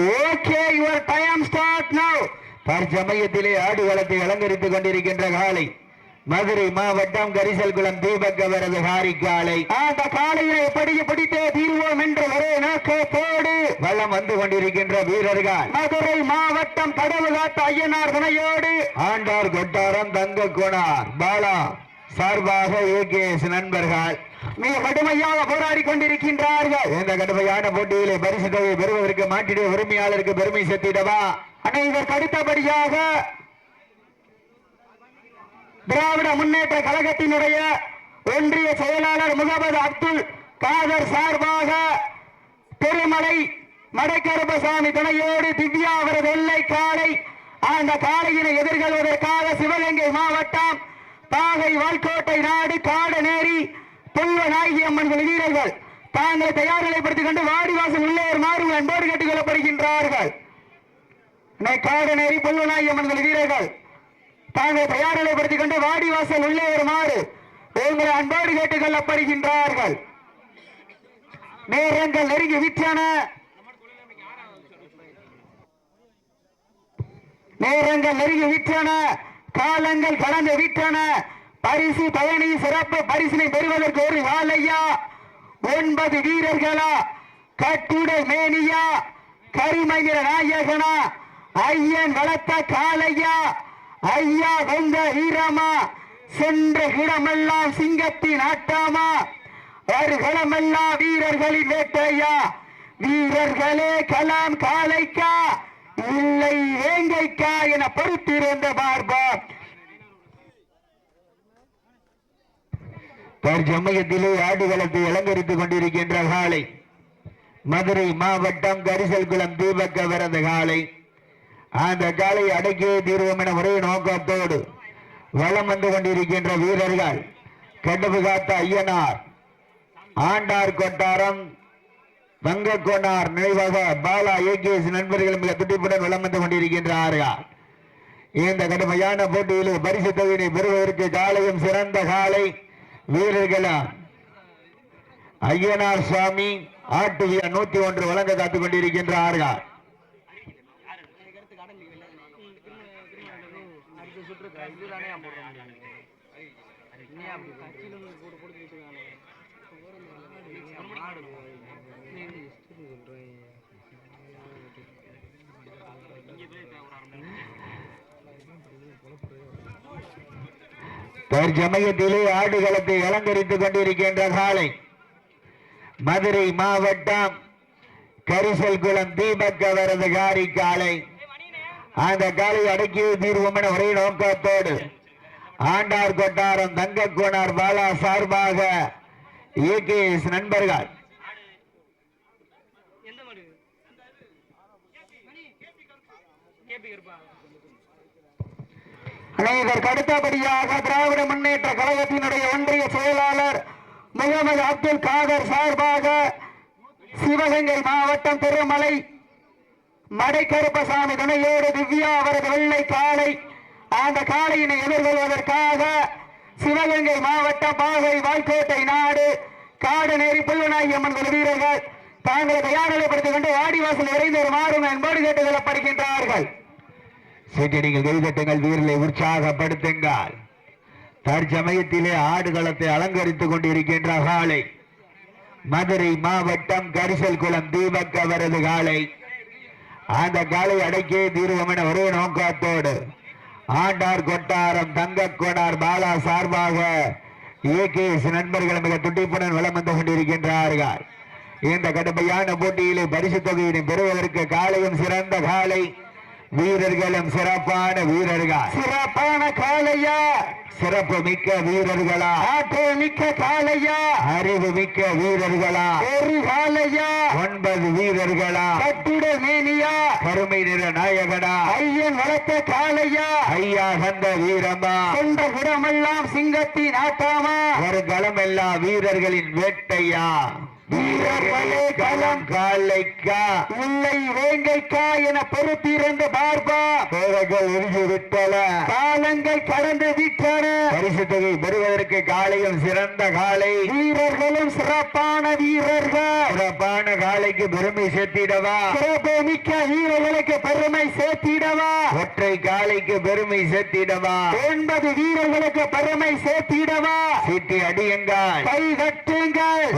Okay your time start now தற்சமயத்திலே ஆடுகளத்தை அலங்கரித்துக் கொண்டிருக்கின்ற காலை. மதுரை மாவட்டம் கரிசல்குளம் தீபக் அவரது ஹாரி காலை அந்த காலையை எப்படி பிடித்தே தீர்வோம் என்று ஒரே நோக்கத்தோடு வளம் வந்து கொண்டிருக்கின்ற வீரர்கள். மதுரை மாவட்டம் கடவுளாத்த ஐயனார் துணையோடு ஆண்டார் கொட்டாரம் தங்க குணார். பாலா சார்பாக ஏகேஎஸ் நண்பர்கள். மிக கடுமையாக போராடி கொண்டிருக்கின்றார்கள். இந்த கடுமையான போட்டியிலே பரிசு தொகை பெறுவதற்கு மாட்டிடைய உரிமையாளருக்கு பெருமை சேர்த்திடவா? அனைவர் அடுத்தபடியாக திராவிட முன்னேற்ற கழகத்தினுடைய ஒன்றிய செயலாளர் முகமது அப்துல் காதர் சார்பாக திருமலை மடைக்கருப்பசாமி துணையோடு திவ்யா அவரது எல்லை காலை அந்த காளையினை எதிர்கொள்வதற்காக சிவகங்கை மாவட்டம் பாகை வால்கோட்டை நாடு காடநேரி புல்வ நாயகி அம்மன் வீரர்கள். தாங்களை தயார் நிலைப்படுத்திக் கொண்டு வாடிவாசல் உள்ளே மாறும் என்போடு கேட்டுக் கொள்ளப்படுகின்றார்கள். காடநேரி புல்வ நாயகி அம்மன் வீரர்கள். தாங்கள் தயார் நிலைப்படுத்திக் கொண்டு வாடிவாசல் உள்ளே வருமாறு உங்களை அன்போடு கேட்டுக் கொள்ளப்படுகின்றார்கள். நேரங்கள் நெருங்கி விற்றன நேரங்கள் நெருங்கி விற்றன காலங்கள் கடந்து விற்றன பரிசு பயணி சிறப்பு பரிசினை பெறுவதற்கு ஒரு வாழையா? ஒன்பது வீரர்களா? கட்டுடை மேனியா? கரிமகிர நாயகனா? ஐயன் வளர்த்த காலையா ஐயா வந்த வீரமா? சென்ற இடமெல்லாம் சிங்கத்தின் ஆட்டாமா? வருகளமெல்லாம் வீரர்களின் வேட்டையா? வீரர்களே கலாம் காளைக்கா? இல்லை வேங்கைக்கா என பொறுத்திருந்த பார்பா தற்சமயத்திலே ஆடுகளத்தை அலங்கரித்துக் கொண்டிருக்கின்ற காலை. மதுரை மாவட்டம் கரிசல்குளம் தீபக்க பிறந்த காலை. அந்த காலை அடக்கிய தீர்வோம் என ஒரே நோக்கத்தோடு வலம் வந்து கொண்டிருக்கின்ற வீரர்கள் கடுப்பு காத்த ஐயனார் ஆண்டார் கொட்டாரம் வங்கக்கோனார் நினைவாக பாலா ஏகேஎஸ் நண்பர்கள் மிக துடிப்புடன் வளம் வந்து கொண்டிருக்கின்றார்கள். இந்த கடுமையான போட்டியிலே பரிசு தொகையினை பெறுவதற்கு காலையும் சிறந்த காலை. வீரர்களா? ஐயனார் சுவாமி ஆட்டுவியா நூத்தி ஒன்று வழங்க காத்துக் கொண்டிருக்கின்றார்கள். தற்சமயத்திலே ஆடுகளத்தை அலங்கரித்துக் கொண்டிருக்கின்ற காலை. மதுரை மாவட்டம் கரிசல்குளம் தீபக் அவரது காரி காலை. அந்த காலை அடக்கியே தீர்வோம் என ஒரே நோக்கத்தோடு ஆண்டார் கொட்டாரம் தங்கக்கோனார் பாலா சார்பாக ஏகேஎஸ் நண்பர்கள் அனைவருக்கு அடுத்தபடியாக திராவிட முன்னேற்ற கழகத்தினுடைய ஒன்றிய செயலாளர் முகமது அப்துல் காதர் சார்பாக சிவகங்கை மாவட்டம் திருமலை மடைக்கருப்பசாமி துணையோடு திவ்யா அவரது வெள்ளை காளை அந்த காளையினை எதிர்கொள்வதற்காக சிவகங்கை மாவட்டம் பாகை வாய்க்கோட்டை நாடு காடுநேரி புல்வநாயகி அம்மன் குழு வீரர்கள் தாங்களை தயார் நிலைப்படுத்திக் கொண்டு வாடிவாசல் விரைந்து வருமாறும் என்போடு கேட்டுக் கொள்ளப்படுகின்றார்கள். சீட்டடிகள் கைதட்டுங்கள் வீரலை உற்சாகப்படுத்துங்கள். தற்சமயத்திலே ஆடுகளத்தை அலங்கரித்துக் கொண்டிருக்கின்ற காலை. மதுரை மாவட்டம் கரிசல் குளம் தீபக் அவரது காலை. அந்த காலை அடக்கிய தீர்வம் என ஒரே நோக்கத்தோடு ஆண்டார் கொட்டாரம் தங்க கொடார் பாலா சார்பாக ஏகேஎஸ் நண்பர்கள் மிக துடிப்புடன் வளம் வந்து கொண்டிருக்கின்றார்கள். இந்த கடுமையான போட்டியிலே பரிசு தொகையினை பெறுவதற்கு காலையும் சிறந்த காலை. வீரர்களும் சிறப்பான வீரர்கள். சிறப்பான காளையா. சிறப்பு மிக்க வீரர்களா. ஆற்றல் மிக்க காளையா. அறிவு மிக்க வீரர்களா. ஒரு காளையா. ஒன்பது வீரர்களா. கட்டுட மேனியா. கருமை நிற நாயகனா. ஐயன் வளர்த்த காளையா. ஐயா சந்த வீரமா சென்ற இடமெல்லாம் சிங்கத்தின் ஆட்டாமா. ஒரு களமெல்லாம் வீரர்களின் வேட்டையா. வீரர்களே களம் காலைக்கா இல்லை வேங்கைக்கா என பொறுத்திருந்த பார்ப்பா தேவர்கள் உருகி விட்டல காலங்கள் கடந்து விட்டன. பரிசு தொகை பெறுவதற்கு காலையும் சிறந்த காலை. வீரர்களும் சிறப்பான வீரர்கள். சிறப்பான காலைக்கு பெருமை சேர்த்திடவா. சிறப்பு மிக்க வீரர்களுக்கு பெருமை சேர்த்திடவா. ஒற்றை காலைக்கு பெருமை சேர்த்திடவா. ஒன்பது வீரர்களுக்கு பெருமை சேர்த்திடவா. சீட்டி அடியுங்கள். கை கட்டுங்கள்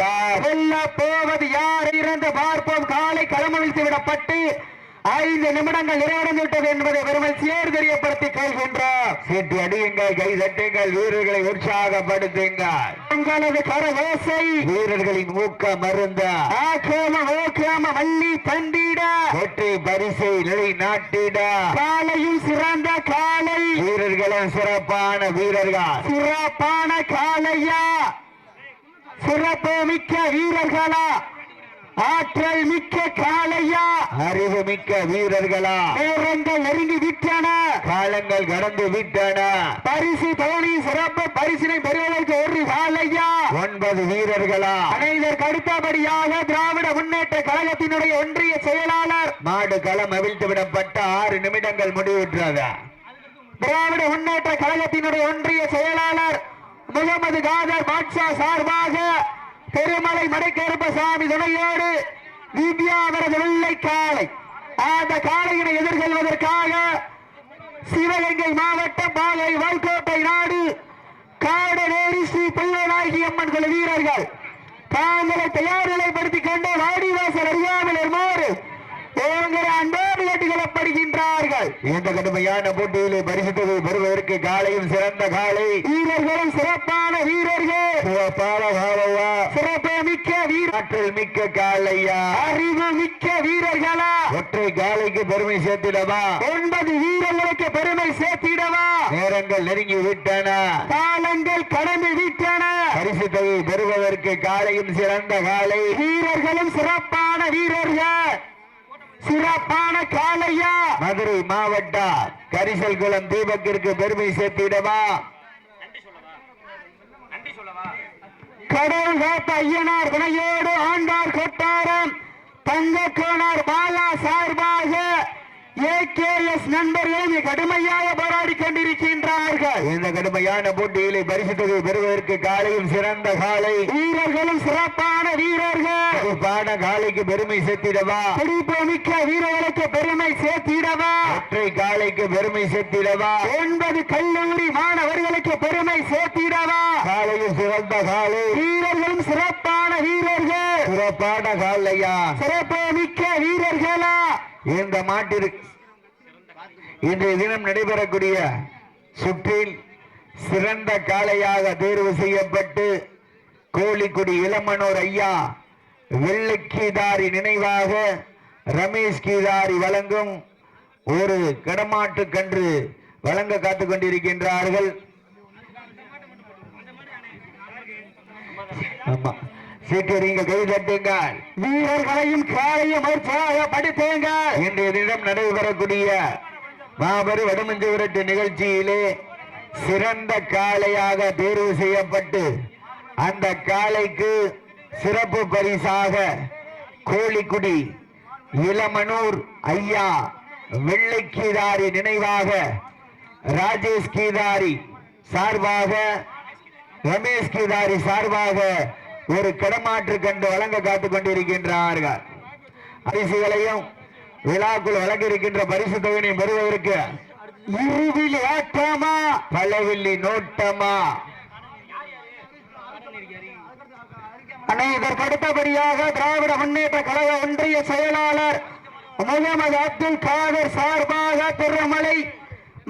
யார்? வெல்ல போவது யார் இருந்து பார்ப்போம்? காலை களமழித்து விடப்பட்டு ஐந்து நிமிடங்கள் நிறைவடைந்து விட்டது என்பதை பெருமை சேர் தெரியப்படுத்திக் கொள்கின்றோம் சீட்டி அடியுங்கள் கை தட்டுங்கள் வீரர்களை உற்சாகப்படுத்துங்கள். உங்களது கரவேசை வீரர்களின் ஊக்க மருந்த ஆக்கிரம ஓக்கிரம வள்ளி தண்டிட வெற்றி பரிசை நிலைநாட்டிட. காலையும் சிறந்த காலை. வீரர்களும் சிறப்பான வீரர்கள். சிறப்பான காலையா? சிறப்பு மிக்க வீரர்களா? ஆற்றல் மிக்க காலையா அறிவு மிக்க வீரர்களா? நேரங்கள் நெருங்கி விட்டன? காலங்கள் கடந்து விட்டன? பரிசு தோனி சிறப்பு பரிசினை பெறுவதற்கு ஒரு காலையா ஒன்பது வீரர்களா? அனைவருக்கு அடுத்தபடியாக திராவிட முன்னேற்ற கழகத்தினுடைய ஒன்றிய செயலாளர். மாடு களம் அவிழ்த்து விடப்பட்ட ஆறு நிமிடங்கள் முடிவுற்றது. திராவிட முன்னேற்ற கழகத்தினுடைய ஒன்றிய செயலாளர். முகமது காதர் பாட்ஷா சார்பாக பெருமலை மடைக்கருப்பசாமி துணையோடு திவ்யா அவரது வெள்ளை காளை. அந்த காளையினை எதிர்கொள்வதற்காக சிவகங்கை மாவட்டம் பாலை வல்கோட்டை நாடு காடநேரி ஸ்ரீ பிள்ளைநாயகி அம்மன் குழு வீரர்கள். தாங்களை தயார் நிலைப்படுத்திக் கொண்டு வாடிவாசல் அறியாமல் இருமாறு கேட்டுக்கொள்ளப்படுகின்றார்கள் இந்த கடுமையான போட்டியிலே பரிசு தொகை பெறுவதற்கு காலையும் சிறந்த காலை. வீரர்களும் சிறப்பான வீரர்கள். சிறப்பான காலையா? சிறப்பு மிக்க வீர ஆற்றல் மிக்க காலையா? அறிவு மிக்க வீரர்களா? ஒற்றை காலைக்கு பெருமை சேர்த்திடவா? ஒன்பது வீரர்களுக்கு பெருமை சேர்த்திடவா? நேரங்கள் நெருங்கி விட்டன. காலங்கள் கடந்து விட்டன. பரிசு தொகை பெறுவதற்கு காலையும் சிறந்த காலை. வீரர்களும் சிறப்பான வீரர்கள். சிறப்பான காலையா மதுரை மாவட்ட கரிசல் குளம் தீபக்கிற்கு பெருமை சேர்த்திடவா கடல் காத்த ஐயனார் துணையோடு ஆண்டார் கொட்டாரம். தங்கக்கோனார் பாலா சார்பாக ஏகேஎஸ் நண்பர்கள் கடுமையாக போராடி கொண்டிருக்கின்றார்கள். இந்த கடுமையான போட்டியிலே பரிசு தொகை பெறுவதற்கு காலையும் சிறந்த காலை. வீரர்களும் சிறப்பான வீரர்கள். சிறப்பான காலைக்கு பெருமை சேர்த்திடவா? பிடிப்பு மிக்க வீரர்களுக்கு பெருமை சேர்த்திடவா? ஒற்றை காலைக்கு பெருமை சேர்த்திடவா? ஒன்பது கல்லூரி மாணவர்களுக்கு பெருமை சேர்த்திடவா? காலையும் சிறந்த காலை. வீரர்களும் சிறப்பான வீரர்கள். சிறப்பான காலையா? சிறப்பு மிக்க வீரர்களா? இந்த மாட்டிற்கு இன்றைய தினம் நடைபெறக்கூடிய சுற்றில் சிறந்த காளையாக தேர்வு செய்யப்பட்டு கோழிக்குடி இளமனோர் ஐயா வெள்ளிக்கீதாரி நினைவாக ரமேஷ் கீதாரி வழங்கும் ஒரு கடமாட்டு கன்று வழங்க காத்துக் கொண்டிருக்கின்றார்கள். ஆமா. சீக்கிரம் கை தட்டுங்கள் வீரர்களையும் காலையும் உற்சாகப்படுத்துங்கள் இன்றைய தினம் நடைபெறக்கூடிய மாபெரும் வடமஞ்சு விரட்டு நிகழ்ச்சியிலே சிறந்த காளையாக தேர்வு செய்யப்பட்டு அந்த காளைக்கு சிறப்பு பரிசாக கோழிக்குடி இளமனூர் ஐயா வெள்ளை கீதாரி நினைவாக ராஜேஷ் கீதாரி சார்பாக ரமேஷ் கீதாரி சார்பாக ஒரு கிடமாற்று கண்டு வழங்க காத்துக் கொண்டிருக்கின்றார்கள். பரிசுகளையும் விழாக்குள் வழங்க இருக்கின்ற பரிசு தொகையினை பெறுவதற்கு இருவில் ஏற்றமா பழவில்லி நோட்டமா? அண்ணே அடுத்தபடியாக திராவிட முன்னேற்ற கழக ஒன்றிய செயலாளர் முகமது அப்துல் காதர் சார்பாக திருமலை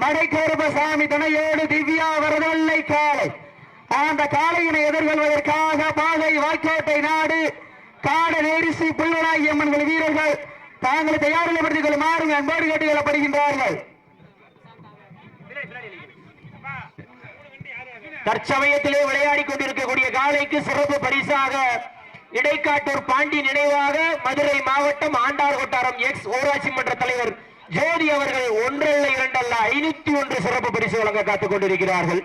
மடைக்கருபசாமி துணையோடு திவ்யா வரதல்லை காலை அந்த காளையினை எதிர்கொள்வதற்காக பாதை வாய்க்கோட்டை நாடு காடு நேரிசி புல்வனாகி அம்மன்கள் வீரர்கள் தாங்களை தயாரிப்படுத்திக் கொள்ளுமாறு அன்போடு கேட்டுக் கொள்ளப்படுகின்றார்கள் தற்சமயத்திலே விளையாடி கொண்டிருக்கக்கூடிய காளைக்கு சிறப்பு பரிசாக இடைக்காட்டூர் பாண்டி நினைவாக மதுரை மாவட்டம் ஆண்டார் கொட்டாரம் எக்ஸ் ஊராட்சி மன்ற தலைவர் ஜோதி அவர்கள் ஒன்றல்ல இரண்டல்ல ஐநூத்தி ஒன்று சிறப்பு பரிசு வழங்க காத்துக் கொண்டிருக்கிறார்கள்.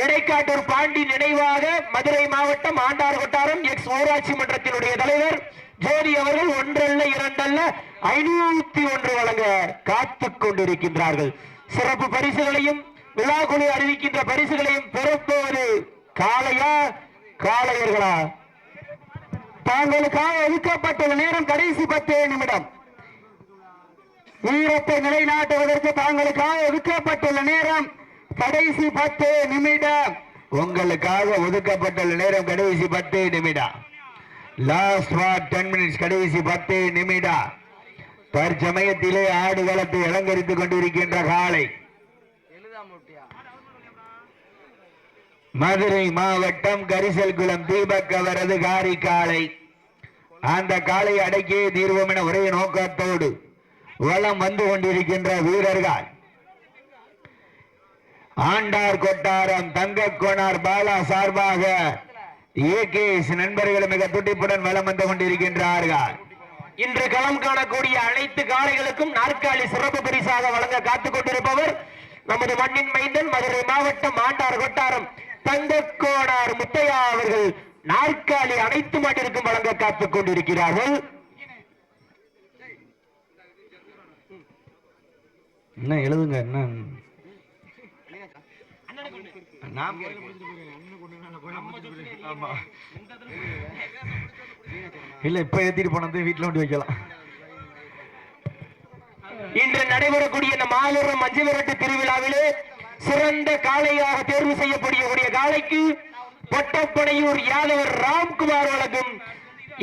இடைக்காட்டூர் பாண்டி நினைவாக மதுரை மாவட்டம் ஆண்டார் கொட்டாரம் எக்ஸ் ஊராட்சி மன்றத்தினுடைய தலைவர் ஜோதி அவர்கள் ஒன்றல்ல இரண்டல்ல ஐநூத்தி ஒன்று வழங்க காத்துக் கொண்டிருக்கின்றார்கள். சிறப்பு பரிசுகளையும் விழாக்குழு அறிவிக்கின்ற பரிசுகளையும் பெறப்போவது காளையா காளையர்களா? தாங்களுக்காக ஒதுக்கப்பட்டுள்ள நேரம் கடைசி பத்து நிமிடம். வீரத்தை நிலைநாட்டுவதற்கு தாங்களுக்காக ஒதுக்கப்பட்டுள்ள நேரம் கடைசி பத்து நிமிடம். உங்களுக்காக ஒதுக்கப்பட்டுள்ள நேரம் கடைசி பத்து நிமிடம். லாஸ்ட் ஃபார் டென் மினிட்ஸ் கடைசி பத்து நிமிடம். தற்சமயத்திலே ஆடுகளத்தை அலங்கரித்துக் கொண்டிருக்கின்ற காலை. மதுரை மாவட்டம் கரிசல்குளம் தீபக் அவரது காரி காலை. அந்த காலை அடக்கியே தீர்வோம் என ஒரே நோக்கத்தோடு வளம் வந்து கொண்டிருக்கின்ற வீரர்கள். ஆண்டார் கொட்டாரம் தங்கக்கோனார் பாலா சார்பாக ஏகேஎஸ் நண்பர்கள் மிக துடிப்புடன் வலம் வந்து கொண்டிருக்கின்றார்கள். இன்று களம் காணக்கூடிய அனைத்து காளைகளுக்கும் நாற்காலி சிறப்பு பரிசாக வழங்க காத்துக் கொண்டிருப்பவர் நமது மண்ணின் மைந்தன் மதுரை மாவட்டம் ஆண்டார் கொட்டாரம் தங்கக்கோணார் முத்தையா அவர்கள் நாற்காலி அனைத்து மாட்டிற்கும் வழங்க காத்துக் கொண்டிருக்கிறார்கள். என்ன எழுதுங்க என்ன? இல்ல இப்ப ஏத்திட்டு போனது வீட்டுல கொண்டு வைக்கலாம். இன்று நடைபெறக்கூடிய இந்த மாபெரும் மஞ்சு விரட்டு திருவிழாவிலே சிறந்த காளையாக தேர்வு செய்யக்கூடிய காளைக்கு பொட்டப்பனையூர் யாதவர் ராம்குமார் வழங்கும்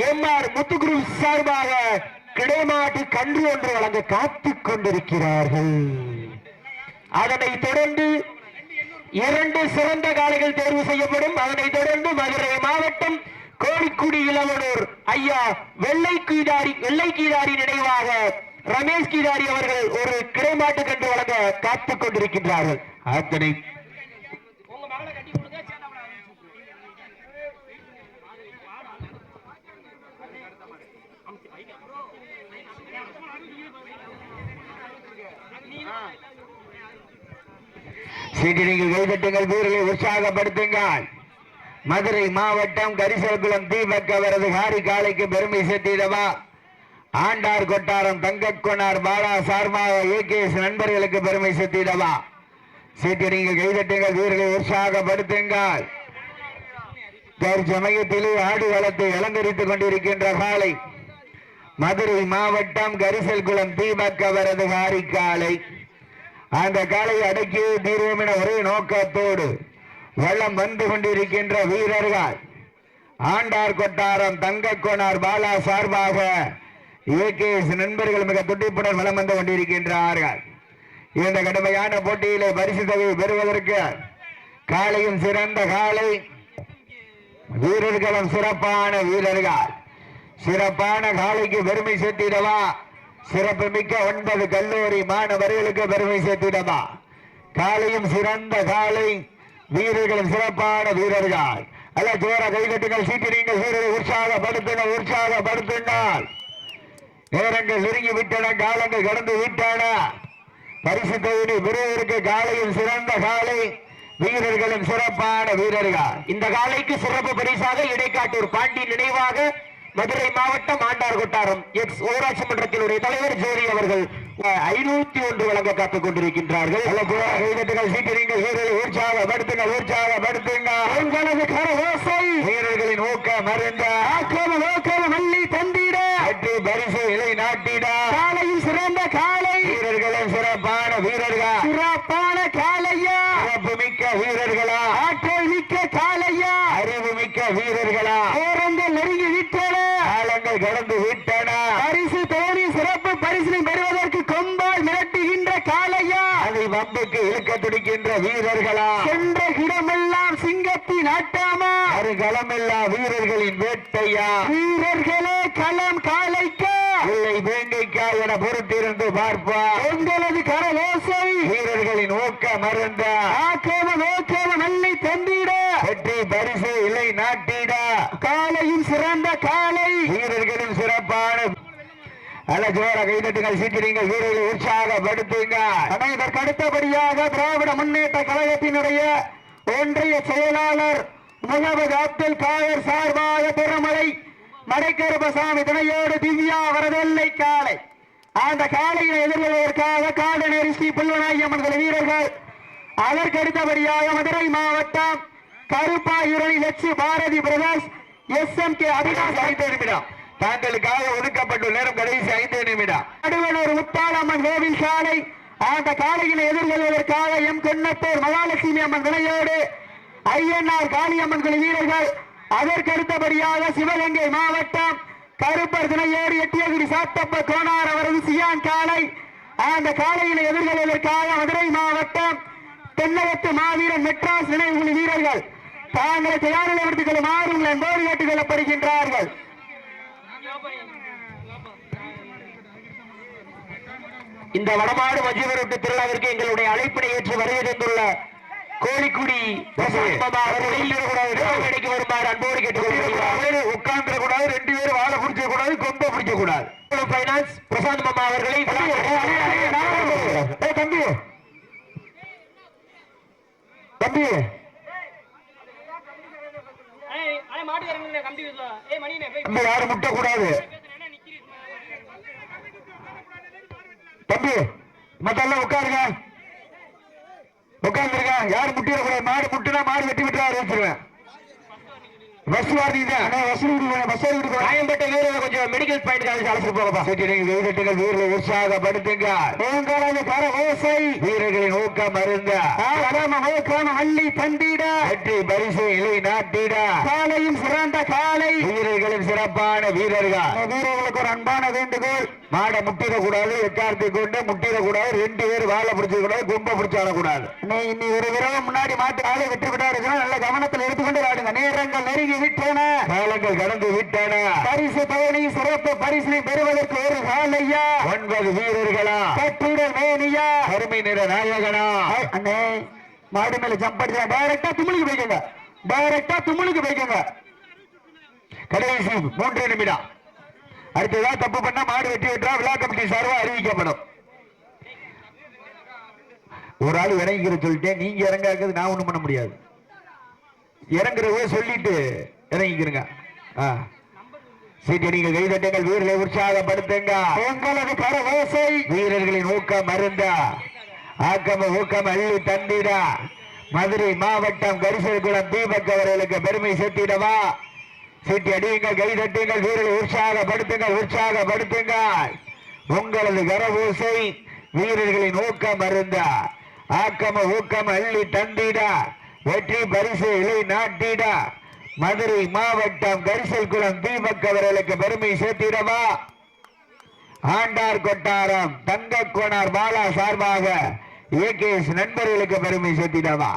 எம் ஆர் முத்துகுரு சார்பாக கிடைமாட்டு கன்று ஒன்று வழங்க காத்துக் கொண்டிருக்கிறார்கள். அதனைத் தொடர்ந்து இரண்டு சிறந்த காளைகள் தேர்வு செய்யப்படும் அதனைத் தொடர்ந்து மதுரை மாவட்டம் கோழிக்குடி இளவனூர் ஐயா வெள்ளை கீதாரி வெள்ளை கீதாரி நினைவாக ரமேஷ் கீதாரி அவர்கள் ஒரு கிடைமாட்டு கன்று வழங்க காத்துக் கொண்டிருக்கின்றார்கள் அத்தனை சீட்டி நீங்கள் கைதட்டுங்கள் வீரர்களை உற்சாகப்படுத்துங்கள். மதுரை மாவட்டம் கரிசல்குளம் தீபக் அவரது ஹாரி காலைக்கு பெருமை சேர்த்திடவா? ஆண்டார் கொட்டாரம் தங்கக்கொண்டார் பாலா சார்மாக ஏகேஎஸ் நண்பர்களுக்கு பெருமை சேர்த்திடவா? சீட்டி நீங்கள் கைதட்டுங்கள் வீரர்களை உற்சாகப்படுத்துங்கள். தற்சமயத்திலே ஆடு வளத்தை அலங்கரித்துக் கொண்டிருக்கின்ற காலை மதுரை மாவட்டம் கரிசல்குளம் தீபக் அவரது ஹாரி காலை அந்த காலை அடக்கி தீர்வோம் என ஒரே நோக்கத்தோடு வள்ளம் வந்து கொண்டிருக்கின்ற வீரர்கள். ஆண்டார் கொட்டாரம் தங்கக்கோனார் பாலா சார்பாக ஏகேஎஸ் நண்பர்கள் மிக துடிப்புடன் வலம் வந்து கொண்டிருக்கின்றார்கள். இந்த கடுமையான போட்டியிலே பரிசு தொகையை பெறுவதற்கு காலையும் சிறந்த காலை வீரர்களும் சிறப்பான வீரர்கள். சிறப்பான காலைக்கு பெருமை சேர்த்திடவா? சிறப்பு மிக்க ஒன்பது கல்லூரி மாணவர்களுக்கு பெருமை சேர்த்திடமா. காலையும் சிறந்த காலை வீரர்களும் சிறப்பான வீரர்கள். அல்ல ஜோர கைகட்டுங்கள் சீக்கிரங்கள் வீரரை உற்சாகப்படுத்தின உற்சாகப்படுத்தினால் நேரங்கள் நெருங்கி விட்டன காலங்கள் கடந்து விட்டன. பரிசு தொகுதி பெறுவதற்கு காலையும் சிறந்த காலை வீரர்களும் சிறப்பான வீரர்கள். இந்த காலைக்கு சிறப்பு பரிசாக இடைக்காட்டூர் பாண்டி நினைவாக மதுரை மாவட்டம் ஆண்டார் கொட்டாரம் எக்ஸ் ஊராட்சி மன்றத்தினுடைய தலைவர் ஜோதி அவர்கள் ஐநூத்தி ஒன்று வழங்க காத்துக் கொண்டிருக்கின்றார்கள். ஜோர சீக்கிரங்கள் வீரர்களை உற்சாகப்படுத்துங்கள் உற்சாகப்படுத்துங்கள் உங்களது கரவோசை வீரர்களின் ஊக்கம் மருந்த ஆக்கிரம நோக்கம் மல்லி தந்திட. வெற்றி பரிசு இலை நாட்டிட. காலையில் சிறந்த காலை. வீரர்களும் சிறப்பான வீரர்கள். சிறப்பான காலையா. சிறப்பு மிக்க வீரர்களா. ஆற்றல் மிக்க காலையா. அறிவு மிக்க வீரர்களா நேரங்கள் நெருங்கி விட்டன காலங்கள் கடந்து விட்டன பரிசு தோணி சிறப்பு பரிசினை பெறுவதற்கு கொம்பால் மிரட்டுகின்ற காலையா அதை வம்புக்கு இழுக்க துடிக்கின்ற வீரர்களா? சென்ற இடமெல்லாம் சிங்கத்தின் ஆட்டாமா ஒரு களமில்லா வீரர்களின் வேட்டையா? வீரர்களே களம் காலைக்கா? இல்லை வேங்கைக்கா என பொறுத்திருந்து பார்ப்பா. உங்களது கரவோசை வீரர்களின் ஊக்க மருந்த ஆக்கேம நோக்கேம நல்லை தந்திட. வெற்றி பரிசு இல்லை நாட்டிட காலையும் சிறந்த காலை வீரர்களின் சிறப்பான நல்ல ஜோர கைதட்டுங்கள் சீக்கிரங்கள் வீரர்களை உற்சாகப்படுத்துங்க. இதற்கு அடுத்தபடியாக திராவிட முன்னேற்ற கழகத்தினுடைய ஒன்றிய செயலாளர் முகமது அப்துல் காயர் சார்பாக திருமலை மடைக்கருப்பசாமி துணையோடு திவ்யா வரதெல்லை காலை. அந்த காலையை எதிர்கொள்வதற்காக காடநேரி ஸ்ரீ புல்வநாயம்மன் வீரர்கள் அதற்கு அடுத்தபடியாக மதுரை மாவட்டம் Karuppayurani Latchu Bharathi Prakash S M K Abinash ஐந்து நிமிடம் தாங்களுக்காக ஒதுக்கப்பட்டுள்ள நேரம் கடைசி ஐந்து நிமிடம். நடுவலூர் முத்தாளம்மன் கோவில் சாலை அந்த காலையினை எதிர்கொள்வதற்காக எம் கொன்னத்தூர் மகாலட்சுமி அம்மன் துணையோடு ஐஎன்ஆர் காளியம்மன் குழு வீரர்கள் அதற்கு அடுத்தபடியாக சிவகங்கை மாவட்டம் கருப்பர் துணையோடு எட்டியகுடி சாத்தப்ப கோனார் அவரது சியான் காலை அந்த காலையினை எதிர்கொள்வதற்காக மதுரை மாவட்டம் தென்னகத்து மாவீரன் மெட்ராஸ் நினைவு வீரர்கள் தாங்களை தயார் நிலைப்படுத்திக் கொள்ளுமாறு உங்களை அன்போடு கேட்டுக் கொள்ளப்படுகின்றார்கள். இந்த வடமாடு மஜிவரட்டு திருவிழாவிற்கு எங்களுடைய அழைப்பினை ஏற்று வருகை தந்துள்ள கோழிக்குடி மேடைக்கு வருமாறு அன்போடு கேட்டுக்கொள்கிறோம். உட்கார்ந்துட கூடாது ரெண்டு பேரும் வாழை பிடிச்ச கூடாது கொம்ப பிடிக்க கூடாது பைனான்ஸ் பிரசாந்த் மாமா அவர்களை தம்பி தம்பி. தம்பி யாரும் முட்ட கூடாது தம்பி மத்தெல்லாம் உட்காருங்க. உட்கார்ந்துருங்க. யாரும் முட்டிடக்கூடாது. மாடு முட்டுனா மாடு வெட்டி விட்டு வச்சிருவேன் காயம்பட்ட வீரரை கொஞ்சம் மெடிக்கல் பாயிண்ட் அழைச்சிட்டு போகப்பா சீட்டினை வீரர்கள் வீரர்களை உற்சாகப்படுத்துங்க. கர ஓசை. வீரர்களின் ஊக்கம் அருந்த ஓக்காம அள்ளி தந்திட. வெற்றி பரிசு இலை நாட்டிட. காலையும் சிறந்த காலை. வீரர்களின் சிறப்பான வீரர்கள். வீரர்களுக்கு ஒரு அன்பான வேண்டுகோள். மாடை முட்டிடக்கூடாது எக்காரத்தை கொண்டு முட்டிடக்கூடாது ரெண்டு பேர் வாழை பிடிச்சது கூடாது கும்ப பிடிச்சு ஆடக்கூடாது. நீ இன்னி ஒரு விரவ முன்னாடி மாட்டு ஆளை விட்டு விட்டா நல்ல கவனத்தில் எடுத்துக்கொண்டு விளையாடுங்க. நேரங்கள் நெருங்கி விட்டன. காலங்கள் கடந்து விட்டன. பரிசு தவணை சிறப்பு பரிசினை பெறுவதற்கு ஒரு காலையா ஒன்பது வீரர்களா? கட்டுடல் மேனியா. கருமை நிற நாயகனா? அண்ணே மாடு மேல ஜம்ப் அடிச்சா டைரக்டா தும்முலுக்கு போய்க்கோங்க. டைரக்டா தும்முலுக்கு போய்க்கோங்க. கடைசி மூன்று நிமிடம். அடுத்ததா தப்பு பண்ணா மாடு வெட்டி விட்டா விழா கமிட்டி சார்பா அறிவிக்கப்படும். ஒரு ஆள் இறங்கிக்கிற சொல்லிட்டேன் நீங்க இறங்காக்குறது நான் ஒண்ணும் பண்ண முடியாது. இறங்குறவங்க சொல்லிட்டு இறங்கிக்கிறங்க ஆ. சீட்டு நீங்க கைதட்டுங்கள் வீரர்களை உற்சாகப்படுத்துங்க. உங்களது பரவசை வீரர்களின் ஊக்கம் மருந்தா ஆக்கம ஊக்கம் அள்ளி தந்திட. மதுரை மாவட்டம் கரிசல்குளம் தீபக் அவர்களுக்கு பெருமை சேர்த்திடவா? சீட்டி அடியுங்கள் கைதட்டுங்கள் வீரர்களை உற்சாகப்படுத்துங்கள் உற்சாகப்படுத்துங்கள். உங்களது கரபூசை வீரர்களின் ஊக்கம் மருந்த ஆக்கம ஊக்கம் அள்ளி தந்திட வெற்றி பரிசு இலை நாட்டிட. மதுரை மாவட்டம் கரிசல்குளம் தீபக் அவர்களுக்கு பெருமை சேர்த்திடவா? ஆண்டார் கொட்டாரம் தங்க கோணார் பாலா சார்பாக ஏகேஎஸ் நண்பர்களுக்கு பெருமை சேர்த்திடவா?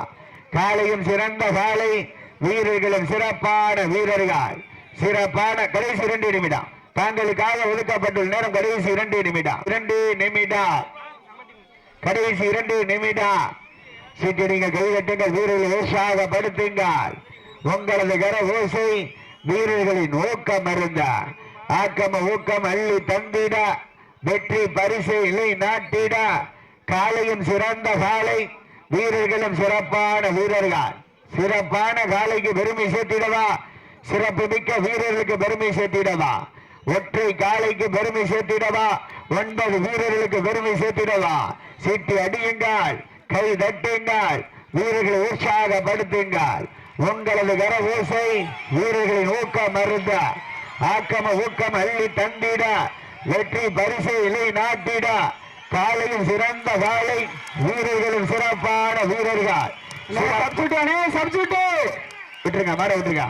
காலையும் சிறந்த காலை வீரர்களும் சிறப்பான வீரர்கள். சிறப்பான கடைசி இரண்டு நிமிடம். தாங்களுக்காக ஒதுக்கப்பட்டுள்ள நேரம் கடைசி இரண்டு நிமிடம். இரண்டு நிமிடம். கடைசி இரண்டு நிமிடம். சீட்டிடுங்க கைதட்டுங்கள் வீரர்களை உற்சாகப்படுத்துங்கள். உங்களது கர ஓசை வீரர்களின் ஊக்கம் இருந்த ஆக்கம ஊக்கம் அள்ளி தந்திட வெற்றி பரிசை இலை நாட்டிட காலையும் சிறந்த காலை வீரர்களும் சிறப்பான வீரர்கள். சிறப்பான காலைக்கு பெருமை சேர்த்திடவா? சிறப்பு மிக்க வீரர்களுக்கு பெருமை சேர்த்திடவா? ஒற்றை காலைக்கு பெருமை சேர்த்திடவா? ஒன்பது வீரர்களுக்கு பெருமை சேர்த்திடவா? சிட்டி அடியுங்கள் கை தட்டுங்கள் வீரர்களை உற்சாகப்படுத்துங்கள். உங்களது கர ஓசை வீரர்களின் ஊக்கம் மருந்த ஆக்கம ஊக்கம் அள்ளி தந்திட வெற்றி பரிசை இலை நாட்டிட காலையும் சிறந்த காலை வீரர்களும் சிறப்பான வீரர்கள். சப்ஜெக்ட் விட்டுருங்க மாற விட்டுருங்க.